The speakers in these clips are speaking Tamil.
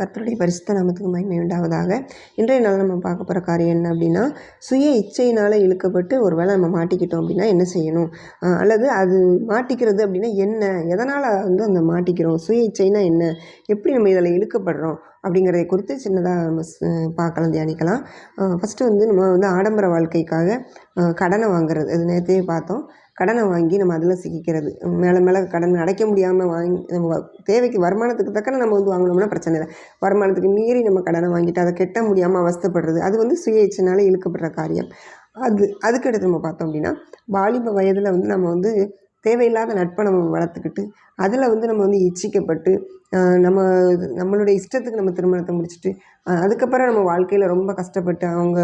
கர்த்தருடைய பரிசுத்த நாமத்துக்கு மகிமை உண்டாவதாக இன்றைய நாள் நம்ம பார்க்க போகிற காரியம் என்ன அப்படின்னா சுய இச்சையினால் இழுக்கப்பட்டு ஒரு வேளை நம்ம மாட்டிக்கிட்டோம் அப்படின்னா என்ன செய்யணும்? அல்லது அது மாட்டிக்கிறது அப்படின்னா என்ன? எதனால் வந்து அந்த மாட்டிக்கிறோம்? சுய இச்சைனா என்ன? எப்படி நம்ம இதில் இழுக்கப்படுறோம்? அப்படிங்கிறத குறித்து சின்னதாக நம்ம பார்க்கலாம் தியானிக்கலாம். ஃபஸ்ட்டு வந்து நம்ம வந்து ஆடம்பர வாழ்க்கைக்காக கடனை வாங்குறது. அது நேரத்தையே பார்த்தோம். கடனை வாங்கி நம்ம அதில் சிக்கிக்கிறது. மேலே மேலே கடன் அடைக்க முடியாமல் வாங்கி நம்ம வ- தேவைக்கு வருமானத்துக்கு தக்கன நம்ம வந்து வாங்கினோம்னா பிரச்சனை இல்லை. வருமானத்துக்கு மீறி நம்ம கடனை வாங்கிட்டு அதை கெட்ட முடியாமல் அவஸ்தப்படுறது அது வந்து சுய இச்சைனால இழுக்கப்படுற காரியம். அது அதுக்கடுத்து நம்ம பார்த்தோம் அப்படின்னா வாலிப வயதில் வந்து நம்ம வந்து தேவையில்லாத நட்பை நம்ம வளர்த்துக்கிட்டு அதில் வந்து நம்ம வந்து இச்சிக்கப்பட்டு நம்ம இது- நம்மளுடைய இஷ்டத்துக்கு நம்ம திருமணத்தை முடிச்சுட்டு அதுக்கப்புறம் நம்ம வாழ்க்கையில் ரொம்ப கஷ்டப்பட்டு அவங்க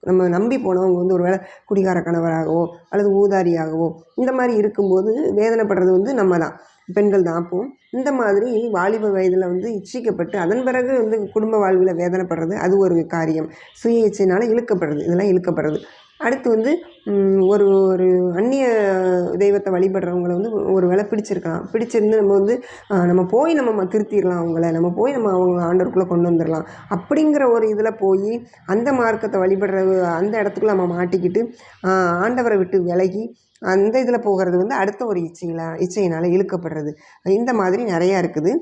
நம்ம நம்பி போனவங்க வந்து ஒரு வேளை குடிகார கணவராகவோ அல்லது ஊதாரியாகவோ இந்த மாதிரி இருக்கும்போது வேதனைப்படுறது வந்து நம்ம தான் பெண்கள் தான் அப்போ. இந்த மாதிரி வாலிப வயதில் வந்து இச்சிக்கப்பட்டு அதன் பிறகு வந்து குடும்ப வாழ்வில் வேதனைப்படுறது அது ஒரு காரியம். சுய இச்சையினால் இழுக்கப்படுறது இதெல்லாம் இழுக்கப்படுறது. அடுத்து வந்து ஒரு ஒரு அந்நிய தெய்வத்தை வழிபடுறவங்கள வந்து ஒரு வேளை பிடிச்சிருக்கலாம். பிடிச்சிருந்து நம்ம வந்து நம்ம போய் நம்ம திருத்திடலாம் அவங்கள. நம்ம போய் நம்ம அவங்கள ஆண்டவருக்குள்ளே கொண்டு வந்துடலாம். அப்படிங்கிற ஒரு இதில் போய் அந்த மார்க்கத்தை வழிபடுற அந்த இடத்துக்குள்ள நம்ம மாட்டிக்கிட்டு ஆண்டவரை விட்டு விலகி அந்த இதில் போகிறது வந்து அடுத்த ஒரு இச்சையில இச்சையினால் இழுக்கப்படுறது. இந்த மாதிரி நிறையா இருக்குது.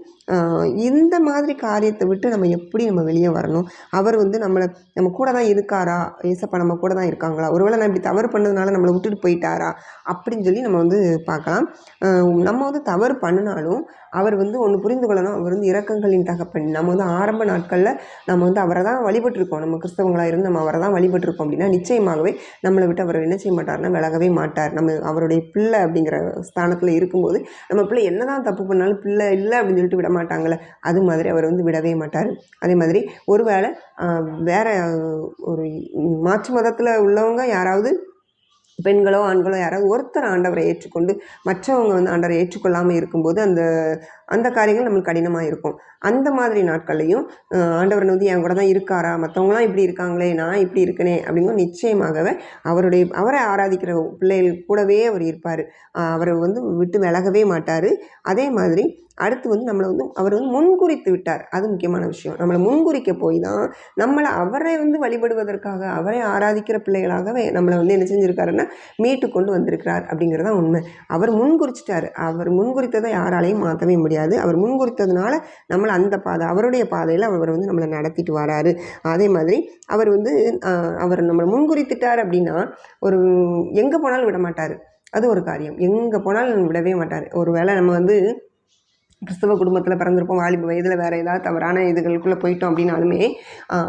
இந்த மாதிரி காரியத்தை விட்டு நம்ம எப்படி நம்ம வெளியே வரணும்? அவர் வந்து நம்மளை நம்ம கூட தான் இருக்காரா? ஏசப்பா நம்ம கூட தான் இருக்காங்களா? ஒருவேளை நான் இப்படி தவறு பண்ணதுனால நம்மளை விட்டுட்டு போயிட்டாரா? அப்படின்னு சொல்லி நம்ம வந்து பார்க்கலாம். நம்ம வந்து தவறு பண்ணினாலும் அவர் வந்து ஒன்று புரிந்து கொள்ளணும். அவர் வந்து இறக்கங்களின் தகப்பன். நம்ம வந்து ஆரம்ப நாட்களில் நம்ம வந்து அவரை தான் வழிபட்டிருக்கோம். நம்ம கிறிஸ்தவங்களாக இருந்து நம்ம அவரை தான் வழிபட்டிருக்கோம் அப்படின்னா நிச்சயமாகவே நம்மளை விட்டு அவர் என்ன செய்ய மாட்டார்னா விலகவே மாட்டார். நம்ம அவருடைய பிள்ளை அப்படிங்கிற ஸ்தானத்தில் இருக்கும்போது நம்ம பிள்ளை என்னதான் தப்பு பண்ணாலும் பிள்ளை இல்லை அப்படின்னு சொல்லிட்டு விட மாட்டாங்களே அது மாதிரி அவர் வந்து விடவே மாட்டார். அதே மாதிரி ஒருவேளை வேறு ஒரு மாற்று மதத்தில் உள்ளவங்க யாராவது பெண்களோ ஆண்களோ யாராவது ஒருத்தர் ஆண்டவரை ஏற்றுக்கொண்டு மற்றவங்க வந்து ஆண்டவரை ஏற்றுக்கொள்ளாமல் இருக்கும்போது அந்த அந்த காரியங்கள் நம்மளுக்கு கடினமாக இருக்கும். அந்த மாதிரி நாட்கள்லையும் ஆண்டவர் வந்து என் கூட தான் இருக்காரா? மற்றவங்களாம் இப்படி இருக்காங்களே நான் இப்படி இருக்கனே அப்படிங்கும் நிச்சயமாகவே அவருடைய அவரை ஆராதிக்கிற பிள்ளைகள் கூடவே அவர் இருப்பார். அவரை வந்து விட்டு விலகவே மாட்டார். அதே மாதிரி அடுத்து வந்து நம்மளை வந்து அவர் வந்து முன்குறித்து விட்டார். அது முக்கியமான விஷயம். நம்மளை முன்குறிக்க போய் தான் நம்மளை அவரை வந்து வழிபடுவதற்காக அவரை ஆராதிக்கிற பிள்ளைகளாகவே நம்மளை வந்து என்ன செஞ்சுருக்காருன்னா மீட்டு கொண்டு வந்திருக்கிறார் அப்படிங்கிறது தான் உண்மை. அவர் முன்குறிச்சிட்டார். அவர் முன்குறித்ததை யாராலையும் மாற்றவே முடியாது. அவர் முன்குறித்ததுனால நம்மளை அந்த பாதை அவருடைய பாதையில் அவர் வந்து நம்மளை நடத்திட்டு வராரு. அதே மாதிரி அவர் வந்து அவர் நம்மளை முன்குறித்துட்டார் அப்படின்னா ஒரு எங்கே போனாலும் விட மாட்டார். அது ஒரு காரியம். எங்கே போனாலும் விடவே மாட்டார். ஒரு வேளை நம்ம வந்து கிறிஸ்தவ குடும்பத்தில் பிறந்திருப்போம் வாலிப வயதில் வேறு ஏதாவது தவறான இதுகளுக்குள்ளே போயிட்டோம் அப்படின்னாலுமே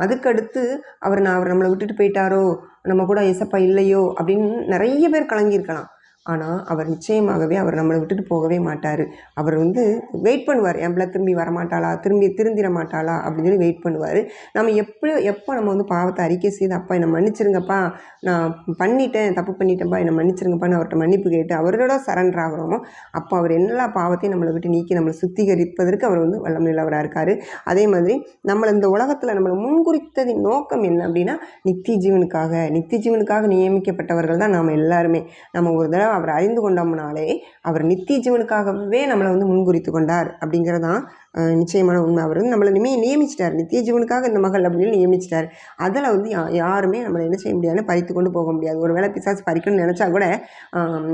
அதுக்கடுத்து அவர் நான் அவர் நம்மளை விட்டுட்டு போயிட்டாரோ நம்ம கூட இசப்பா இல்லையோ அப்படின்னு நிறைய பேர் கலங்கியிருக்கலாம். ஆனால் அவர் நிச்சயமாகவே அவர் நம்மளை விட்டுட்டு போகவே மாட்டார். அவர் வந்து வெயிட் பண்ணுவார். என் பிள்ளை திரும்பி வரமாட்டாளா? திரும்பி திருந்திட மாட்டாளா அப்படின்னு சொல்லி வெயிட் பண்ணுவார். நம்ம எப்போ எப்போ நம்ம வந்து பாவத்தை அறிக்கை செய்து அப்பா என்னை மன்னிச்சிருங்கப்பா. நான் பண்ணிட்டேன் தப்பு பண்ணிட்டேன்ப்பா என்னை மன்னிச்சிருங்கப்பான்னு அவர்கிட்ட மன்னிப்பு கேட்டு அவரோட சரண்டர் ஆகிறோமோ அப்போ அவர் எல்லா பாவத்தையும் நம்மளை விட்டு நீக்கி நம்மளை சுத்திகரிப்பதற்கு அவர் வந்து வல்லமையுள்ளவராக இருக்கார். அதே மாதிரி நம்மளை இந்த உலகத்தில் நம்மளை முன்குறித்ததின் நோக்கம் என்ன அப்படின்னா நித்திய ஜீவனுக்காக. நித்திய ஜீவனுக்காக நியமிக்கப்பட்டவர்கள் தான் நாம் எல்லாருமே. நம்ம ஒரு தடவை அவர் அறிந்து கொண்டோம்னாலே அவர் நித்திய ஜீவனுக்காகவே நம்மளை வந்து முன்குறித்து கொண்டார் அப்படிங்கிறதான் நிச்சயமான உண்மை அவர் வந்து நம்மளை நிமே நியமிச்சிட்டார். நித்திய ஜீவனுக்காக இந்த மகள் அப்படின்னு நியமிச்சிட்டார். அதில் வந்து யா- யாருமே நம்மளை என்ன செய்ய முடியாதுன்னு பறித்து கொண்டு போக முடியாது. ஒரு வேளை பிசாசு பறிக்கணும்னு நினச்சா கூட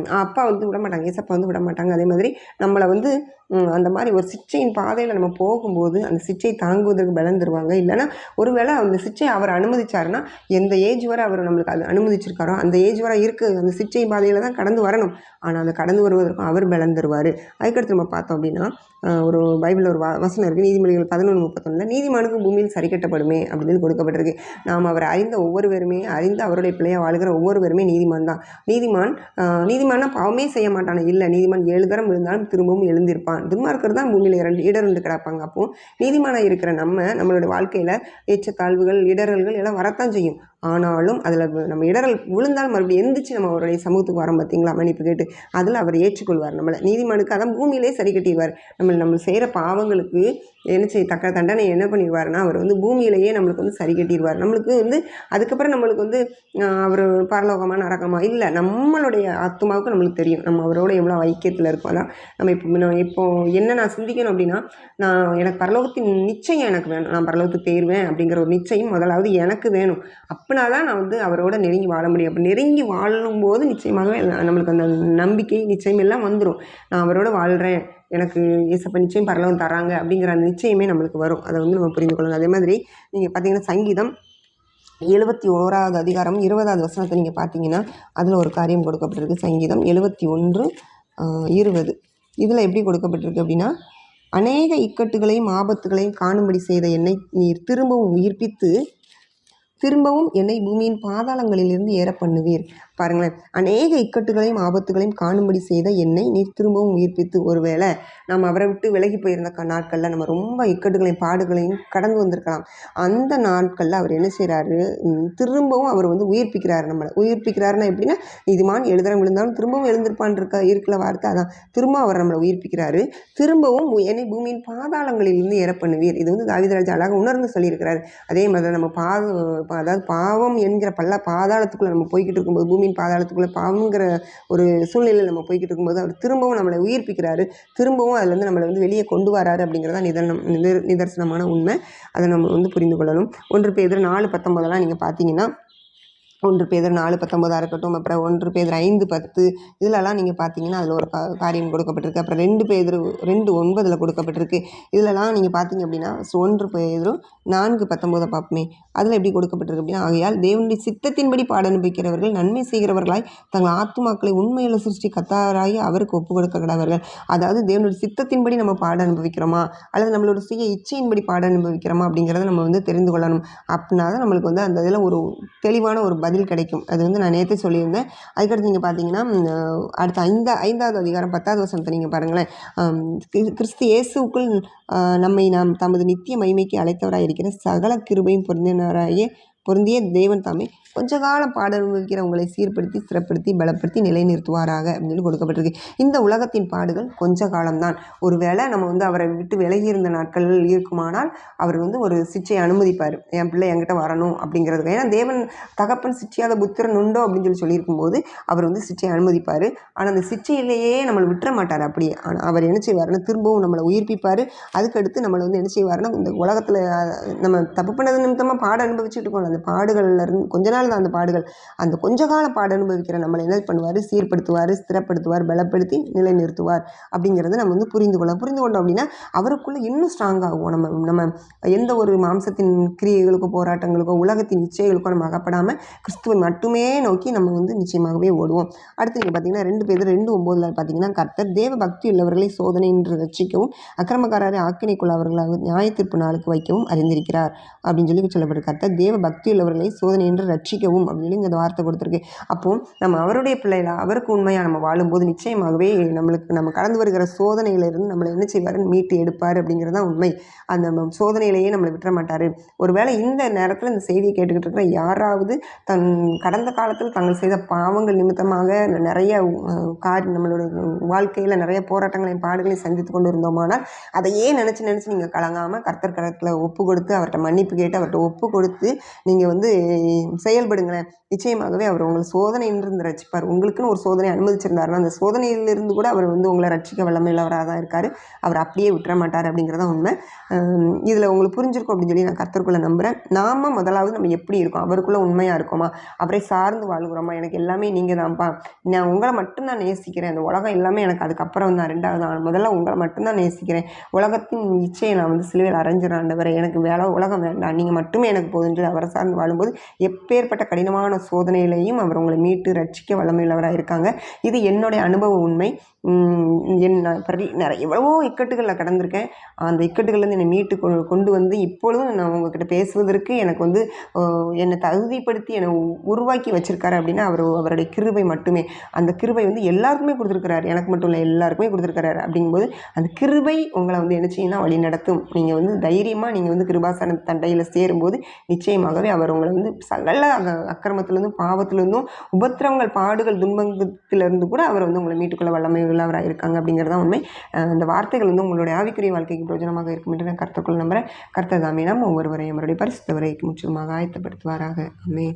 அப்பா வந்து விட மாட்டாங்க ஏசப்பா வந்து விட மாட்டாங்க. அதே மாதிரி நம்மளை வந்து அந்த மாதிரி ஒரு சிச்சையின் பாதையில் நம்ம போகும்போது அந்த சிச்சை தாங்குவதற்கு பலன் தருவாங்க. இல்லைன்னா ஒருவேளை அந்த சிச்சை அவர் அனுமதிச்சாருன்னா எந்த ஏஜ் வரை அவர் நம்மளுக்கு அது அனுமதிச்சிருக்காரோ அந்த ஏஜ் வரை இருக்குது அந்த சிச்சை பாதையில் தான் கடந்து வரணும். ஆனால் அந்த கடந்து வருவதற்கும் அவர் பலன் தருவார். அதுக்கடுத்து நம்ம பார்த்தோம் அப்படின்னா ஒரு பைபிளில் ஒரு வ- வசனம் இருக்குது நீதிமொழிகள் பதினொன்று முப்பத்தொன்னில் நீதிமானுக்கு பூமியில் சரி கட்டப்படுமே அப்படின்னு கொடுக்கப்பட்டிருக்கு. நாம் அவரை அறிந்த ஒவ்வொருவருமே அறிந்து அவருடைய பிள்ளையாக வாழ்கிற ஒவ்வொருவருமே நீதிமான் தான். நீதிமான் ஆஹ், பாவமே செய்ய மாட்டான? இல்லை நீதிமான் ஏழு தரம் இருந்தாலும் திரும்பவும் எழுந்திருப்பான். துன்மார்க்கர் தான் பூமியில் இரண்டு இடருண்டு கிடப்பாங்க. அப்போ நீதிமானாக இருக்கிற நம்ம நம்மளுடைய வாழ்க்கையில் ஏற்றத்தாழ்வுகள் இடரல்கள் எல்லாம் வரத்தான் செய்யும். ஆனாலும் அதில் நம்ம இடரல் விழுந்தால் மறுபடியும் எந்திரிச்சு நம்ம அவருடைய சமூகத்துக்கு வரோம் பார்த்தீங்களா மன்னிப்பு கேட்டு. அதில் அவர் ஏற்றுக்கொள்வார் நம்மளை. நீதிமானுக்கு அதான் பூமியிலே சரி கட்டிடுவார். நம்ம நம்ம செய்கிற பாவங்களுக்கு என்ன செய்ய தக்க தண்டனை என்ன பண்ணிடுவாருன்னா அவர் வந்து பூமியிலேயே நம்மளுக்கு வந்து சரி கட்டிடுவார். நம்மளுக்கு வந்து அதுக்கப்புறம் நம்மளுக்கு வந்து அவர் பரலோகமாக நரகமா? இல்லை. நம்மளுடைய ஆத்மாவுக்கு நம்மளுக்கு தெரியும். நம்ம அவரோட எவ்வளோ ஐக்கியத்தில் இருக்கோம். அதான் நம்ம இப்போ நான் இப்போ என்ன நான் சிந்திக்கணும் அப்படின்னா நான் எனக்கு பரலோகத்தின் நிச்சயம் எனக்கு வேணும். நான் பரலோகத்துக்கு தேர்வேன் அப்படிங்கிற ஒரு நிச்சயம் முதலாவது எனக்கு வேணும். அப்படின்னா தான் நான் வந்து அவரோட நெருங்கி வாழ முடியும். அப்போ நெருங்கி வாழும்போது நிச்சயமாகவே நம்மளுக்கு அந்த நம்பிக்கை நிச்சயம் எல்லாம் வந்துடும் நான் அவரோட வாழ்கிறேன் எனக்கு ஏசப்ப நிச்சயம் பரலோகம் தராங்க அப்படிங்கிற அந்த நிச்சயமே நம்மளுக்கு வரும். அதை வந்து நம்ம புரிந்து கொள்ளணும். அதே மாதிரி நீங்கள் பார்த்தீங்கன்னா சங்கீதம் எழுபத்தி ஓராவது அதிகாரம் இருபதாவது வசனத்தை நீங்கள் பார்த்தீங்கன்னா அதில் ஒரு காரியம் கொடுக்கப்பட்டிருக்கு. சங்கீதம் எழுபத்தி ஒன்று இருபது. இதில் எப்படி கொடுக்கப்பட்டிருக்கு அப்படின்னா அநேக இக்கட்டுகளையும் ஆபத்துகளையும் காணும்படி செய்த என்னை நீர் திரும்பவும் உயிர்ப்பித்து திரும்பவும் என்னை பூமியின் பாதாளங்களிலிருந்து ஏற பண்ணுவீர். பாருங்களேன். அநேக இக்கட்டுகளையும் ஆபத்துகளையும் காணும்படி செய்த என்னை நீர் திரும்பவும் உயிர்ப்பித்து ஒருவேளை நாம் அவரை விட்டு விலகி போயிருந்த நாட்களில் நம்ம ரொம்ப இக்கட்டுகளையும் பாடுகளையும் கடந்து வந்திருக்கலாம். அந்த நாட்களில் அவர் என்ன செய்கிறாரு திரும்பவும் அவர் வந்து உயிர்ப்பிக்கிறாரு நம்மளை. உயிர்ப்பிக்கிறாருன்னா எப்படின்னா இதுமான் எழுதுறவங்க விழுந்தாலும் திரும்பவும் எழுந்திருப்பான் இருக்க இருக்கிற வார்த்தை அதான். திரும்ப அவர் நம்மளை உயிர்ப்பிக்கிறாரு. திரும்பவும் என்னை பூமியின் பாதாளங்களிலிருந்து ஏற பண்ணுவீர். இது வந்து தாவிதராஜா அழகாக உணர்ந்து சொல்லியிருக்கிறார். அதே மாதிரி நம்ம பா அதாவது பாவம் என்கிற பல்ல பாதாளத்துக்குள்ளே நம்ம போய்கிட்டு இருக்கும்போது பூமியின் பாதாளத்துக்குள்ளே பாவங்கிற ஒரு சூழ்நிலையில் நம்ம போய்கிட்டு இருக்கும்போது அவர் திரும்பவும் நம்மளை உயிர்ப்பிக்கிறாரு. திரும்பவும் அதுலேருந்து நம்மளை வந்து வெளியே கொண்டு வராரு அப்படிங்கிறதா நிதனம் நிதர் நிதர்சனமான உண்மை. அதை நம்ம வந்து புரிந்து கொள்ளணும். ஒன்று பேர் நாலு பத்தொம்பதெல்லாம் நீங்கள் பார்த்தீங்கன்னா ஒன்று பேதர் நாலு பத்தொம்பதாக இருக்கட்டும் அப்புறம் ஒன்று பேதர் ஐந்து பத்து இதிலலாம் நீங்கள் பார்த்தீங்கன்னா அதில் ஒரு காரியம் கொடுக்கப்பட்டிருக்கு. அப்புறம் ரெண்டு பேதர் ரெண்டு ஒன்பதில் கொடுக்கப்பட்டிருக்கு. இதிலலாம் நீங்கள் பார்த்தீங்க அப்படின்னா ஒன்று பேதரும் நான்கு பத்தொம்போதை பார்ப்போமே அதில் எப்படி கொடுக்கப்பட்டிருக்கு அப்படின்னா ஆகையால் தேவனுடைய சித்தத்தின்படி பாட அனுபவிக்கிறவர்கள் நன்மை செய்கிறவர்களாய் தங்கள் ஆத்துமாக்களை உண்மையில் சிருஷ்டி கத்தாராகி அவருக்கு ஒப்பு கொடுக்க அதாவது தேவனுடைய சித்தத்தின்படி நம்ம பாட அனுபவிக்கிறோமா? அல்லது நம்மளோட சுய இச்சையின்படி பாட அனுபவிக்கிறோமா? அப்படிங்கிறத நம்ம வந்து தெரிந்து கொள்ளணும். அப்படின்னா தான் நம்மளுக்கு வந்து அந்த இதில் ஒரு தெளிவான ஒரு பதில் கிடைக்கும். அது வந்து நான் நேற்றே சொல்லியிருந்தேன். அதுக்கடுத்து நீங்கள் பார்த்தீங்கன்னா அடுத்த ஐந்தா ஐந்தாவது அதிகாரம் பத்தாவது வசனத்தை நீங்கள் பாருங்களேன். கிறிஸ்து இயேசுக்குள் நம்மை நாம் தமது நித்திய மகிமைக்கு அழைத்தவராக இருக்கிற சகல கிருபையும் பொருந்தினவராகிய பொருந்திய தேவன் தாமே கொஞ்ச காலம் பாட அனுபவிக்கிறவங்களை சீர்படுத்தி சிறப்படுத்தி பலப்படுத்தி நிலைநிறுத்துவாராக அப்படின்னு சொல்லி கொடுக்கப்பட்டிருக்கு. இந்த உலகத்தின் பாடுகள் கொஞ்ச காலம்தான். ஒருவேளை நம்ம வந்து அவரை விட்டு விலகி இருந்த நாட்கள் இருக்குமானால் அவர் வந்து ஒரு சிச்சையை அனுமதிப்பார். என் பிள்ளை என்கிட்ட வரணும் அப்படிங்கிறது ஏன்னா தேவன் தகப்பன் சிச்சையாத புத்திரன் உண்டோ அப்படின்னு சொல்லி சொல்லியிருக்கும்போது அவர் வந்து சிச்சையை அனுமதிப்பார். ஆனால் அந்த சிச்சையிலேயே நம்மளை விட்டுற மாட்டார் அப்படியே. ஆனால் அவர் என்ன செய்வார்னா திரும்பவும் நம்மளை உயிர்ப்பிப்பார். அதுக்கடுத்து நம்மளை வந்து என்ன செய்வார்னா இந்த உலகத்தில் நம்ம தப்பு பண்ணது நிமித்தமாக பாட அனுபவிச்சுட்டு இருக்கோம் அந்த பாடுகள்லேருந்து கொஞ்ச நாள் தான் அந்த பாடுகள். அந்த கொஞ்ச கால பாடு அனுபவிக்கிற நம்மளை என்ன பண்ணுவார்? சீர்படுத்துவார் ஸ்திரப்படுத்துவார் பலப்படுத்தி நிலைநிறுத்துவார் அப்படிங்கிறத நம்ம வந்து புரிந்து கொள்ளலாம். புரிந்து கொண்டோம் அப்படின்னா அவருக்குள்ளே இன்னும் ஸ்ட்ராங் ஆகும் நம்ம நம்ம எந்த ஒரு மாம்சத்தின் கிரியைகளுக்கோ போராட்டங்களுக்கோ உலகத்தின் நிச்சயங்களுக்கோ நம்ம அகப்படாமல் கிறிஸ்துவை மட்டுமே நோக்கி நம்ம வந்து நிச்சயமாகவே ஓடுவோம். அடுத்து நீங்கள் பார்த்தீங்கன்னா ரெண்டு பேர் ரெண்டு ஒம்போதில் பார்த்தீங்கன்னா கர்த்தர் தேவ பக்தி உள்ளவர்களை சோதனை என்று ரசிக்கவும் அக்கிரமக்காரரை ஆக்கினைக்குள்ளவர்களாக நியாயத்தீர்ப்பு நாளுக்கு வைக்கவும் அறிந்திருக்கிறார் அப்படின்னு சொல்லி சொல்லப்படுது. கர்த்தர் தேவ பக்தி உள்ளவர்களை சோதனை என்று ரட்சிக்கவும் அப்படின்னு இந்த வார்த்தை கொடுத்துருக்கு. அப்போது நம்ம அவருடைய பிள்ளைகள அவருக்கு உண்மையாக நம்ம வாழும்போது நிச்சயமாகவே நம்மளுக்கு நம்ம கடந்து வருகிற சோதனையிலிருந்து நம்மளை என்ன செய்வாருன்னு மீட்டு எடுப்பார் அப்படிங்கிறது தான் உண்மை. அந்த சோதனையிலேயே நம்மளை விட்டுற மாட்டார். ஒருவேளை இந்த நேரத்தில் இந்த செய்தியை கேட்டுக்கிட்டு இருக்கிற யாராவது தன் கடந்த காலத்தில் தாங்கள் செய்த பாவங்கள் நிமித்தமாக நிறைய கார் நம்மளோட வாழ்க்கையில் நிறைய போராட்டங்களையும் பாடுகளையும் சந்தித்து கொண்டு இருந்தோமானால் அதையே நினச்சி நினச்சி நீங்கள் கலங்காமல் கர்த்தர் கரத்தில் ஒப்பு கொடுத்து அவர்கிட்ட மன்னிப்பு கேட்டு அவர்கிட்ட ஒப்பு கொடுத்து நீங்கள் நீங்கள் வந்து செயல்படுங்களேன். நிச்சயமாகவே அவர் உங்களை சோதனையிலிருந்து ரசிப்பார் உங்களுக்குன்னு ஒரு சோதனை அனுமதிச்சிருந்தாருன்னா அந்த சோதனையிலிருந்து கூட அவர் வந்து உங்களை ரட்சிக்க வல்லமையுள்ளவராக தான் இருக்கார். அவர் அப்படியே விட்டுற மாட்டார் அப்படிங்கிறதான் உண்மை இதில் உங்களுக்கு புரிஞ்சிருக்கும் அப்படின்னு சொல்லி நான் கத்தருக்குள்ளே நம்புகிறேன் நாம் முதலாவது நம்ம எப்படி இருக்கோம்? அவருக்குள்ளே உண்மையாக இருக்கோமா? அவரை சார்ந்து வாழ்கிறோமா? எனக்கு எல்லாமே நீங்கள் தான்ப்பா நான் உங்களை மட்டும்தான் நேசிக்கிறேன். அந்த உலகம் எல்லாமே எனக்கு அதுக்கப்புறம் தான் ரெண்டாவது முதல்ல உங்களை மட்டும்தான் நேசிக்கிறேன். உலகத்தின் இச்சையை நான் வந்து சிலுவையில் அரைஞ்சிடாண்டவரை எனக்கு வேலை உலகம் வேண்டாம். நீங்கள் மட்டுமே எனக்கு போதுன்றது அவரை சார் சார்ந்து வாழும்போது எப்பேற்பட்ட கடினமான சோதனையிலையும் அவர் உங்களை மீட்டு ரட்சிக்க வல்லமையுள்ளவராக இருக்காங்க. இது என்னுடைய அனுபவ உண்மை. என் நிறைய எவ்வளவோ இக்கட்டுகளில் கடந்திருக்கேன். அந்த இக்கட்டுகள்லேருந்து என்னை மீட்டு கொ கொண்டு வந்து இப்பொழுதும் நான் உங்ககிட்ட பேசுவதற்கு எனக்கு வந்து என்னை தகுதிப்படுத்தி என்னை உருவாக்கி வச்சுருக்காரு அப்படின்னா அவர் அவருடைய கிருபை மட்டுமே. அந்த கிருபை வந்து எல்லாருக்குமே கொடுத்துருக்கிறாரு. எனக்கு மட்டும் இல்லை எல்லாருக்குமே கொடுத்துருக்கிறாரு. அப்படிங்கும்போது அந்த கிருபை உங்களை வந்து என்ன செய்யணும் வழி நடத்தும் நீங்கள் வந்து தைரியமாக நீங்கள் வந்து கிருபாசன தண்டையில் சேரும்போது நிச்சயமாகவே அவர் உங்களை வந்து சகல அக அக்கிரமத்திலேருந்தும் பாவத்திலேருந்தும் உபத்திரவங்கள் பாடுகள் துன்பத்திலிருந்து கூட அவர் வந்து உங்களை மீட்டுக்கொள்ள வல்லமை உள்ளவராக இருக்காங்க அப்படிங்கிறதா உண்மை. அந்த வார்த்தைகள் வந்து உங்களுடைய ஆவிக்குரிய வாழ்க்கைக்கு பிரயோஜனமாக இருக்கும் என்று நான் கருத்துக்குள் நம்புகிறேன் கர்த்ததாமே நம்ம ஒவ்வொருவரையும் அவருடைய பரிசுத்தவரை முற்றிலுமாக ஆயத்தப்படுத்துவாராக. அமே